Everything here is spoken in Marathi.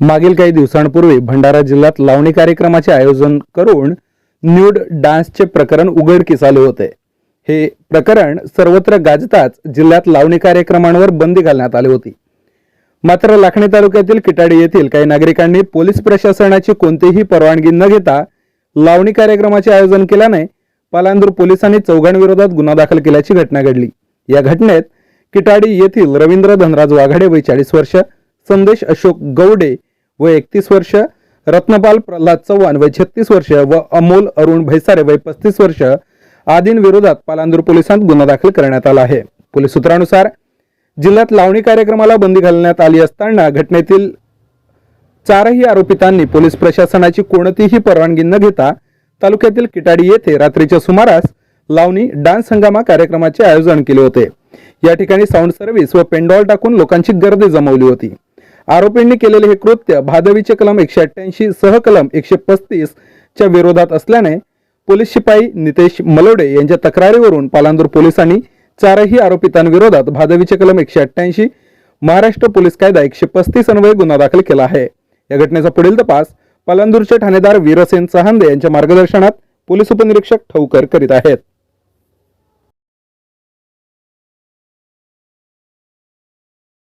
मागील काही दिवसांपूर्वी भंडारा जिल्ह्यात लावणी कार्यक्रमाचे आयोजन करून न्यूड डान्सचे प्रकरण उघडकीस आले होते. हे प्रकरण सर्वत्र गाजताच जिल्ह्यात लावणी कार्यक्रमांवर बंदी घालण्यात आली होती. मात्र लाखणी तालुक्यातील किटाडी येथील काही नागरिकांनी पोलीस प्रशासनाची कोणतीही परवानगी न घेता लावणी कार्यक्रमाचे आयोजन केल्याने पालांदूर पोलिसांनी चौघांविरोधात गुन्हा दाखल केल्याची घटना घडली. या घटनेत किटाडी येथील रवींद्र धनराज वाघाडे वय चाळीस वर्ष संदेश अशोक गौडे व एकतीस वर्ष रत्नपाल प्रल्हाद चव्हाण वय छत्तीस वर्ष व अमोल अरुण भैसारे वय पस्तीस वर्ष आदींविरोधात पालांदूर पोलिसांत गुन्हा दाखल करण्यात आला आहे. पोलीस सूत्रानुसार जिल्ह्यात लावणी कार्यक्रमाला बंदी घालण्यात आली असताना घटनेतील चारही आरोपितांनी पोलीस प्रशासनाची कोणतीही परवानगी न घेता तालुक्यातील किटाडी येथे रात्रीच्या सुमारास लावणी डान्स हंगामा कार्यक्रमाचे आयोजन केले होते. या ठिकाणी साऊंड सर्व्हिस व पेंडॉल टाकून लोकांची गर्दी जमवली होती. आरोपींनी केलेले हे कृत्य भादवीचे कलम एकशे अठ्ठ्याऐंशी सहकलम एकशे पस्तीस च्या विरोधात असल्याने पोलीस शिपाई नितेश मलोडे यांच्या तक्रारीवरून पालांदूर पोलिसांनी चारही आरोपितांविरोधात भादवीचे कलम एकशे अठ्ठ्याऐंशी महाराष्ट्र पोलीस कायदा एकशे पस्तीस अन्वये गुन्हा दाखल केला आहे. या घटनेचा पुढील तपास पालांदूरचे ठाणेदार वीरसेन चहांदे यांच्या मार्गदर्शनात पोलीस उपनिरीक्षक ठौकर करीत आहेत.